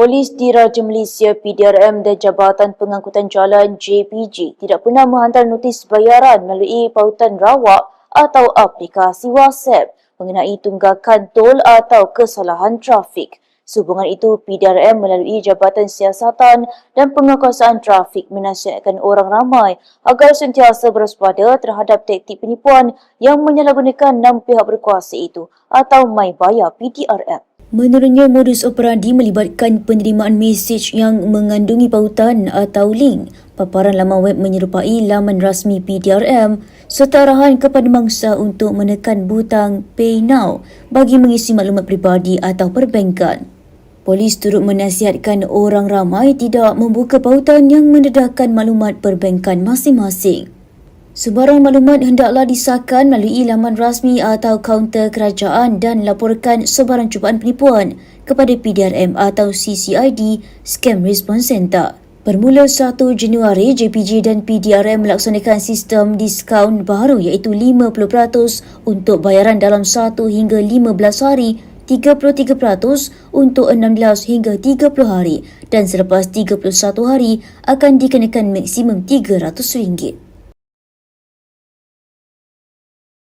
Polis di Raja Malaysia PDRM dan Jabatan Pengangkutan Jalan JPG tidak pernah menghantar notis bayaran melalui pautan rawak atau aplikasi WhatsApp mengenai tunggakan tol atau kesalahan trafik. Sehubungan itu, PDRM melalui Jabatan Siasatan dan Penguasaan Trafik menasihatkan orang ramai agar sentiasa berwaspada terhadap taktik penipuan yang menyalahgunakan enam pihak berkuasa itu atau My Bayar PDRM. Menurutnya, modus operandi melibatkan penerimaan mesej yang mengandungi pautan atau link. Paparan laman web menyerupai laman rasmi PDRM serta arahan kepada mangsa untuk menekan butang Pay Now bagi mengisi maklumat peribadi atau perbankan. Polis turut menasihatkan orang ramai tidak membuka pautan yang mendedahkan maklumat perbankan masing-masing. Sebarang maklumat hendaklah disahkan melalui laman rasmi atau kaunter kerajaan dan laporkan sebarang cubaan penipuan kepada PDRM atau CCID Scam Response Center. Bermula 1 Januari, JPG dan PDRM melaksanakan sistem diskaun baru iaitu 50% untuk bayaran dalam 1 hingga 15 hari 33% untuk 16 hingga 30 hari dan selepas 31 hari akan dikenakan maksimum RM300.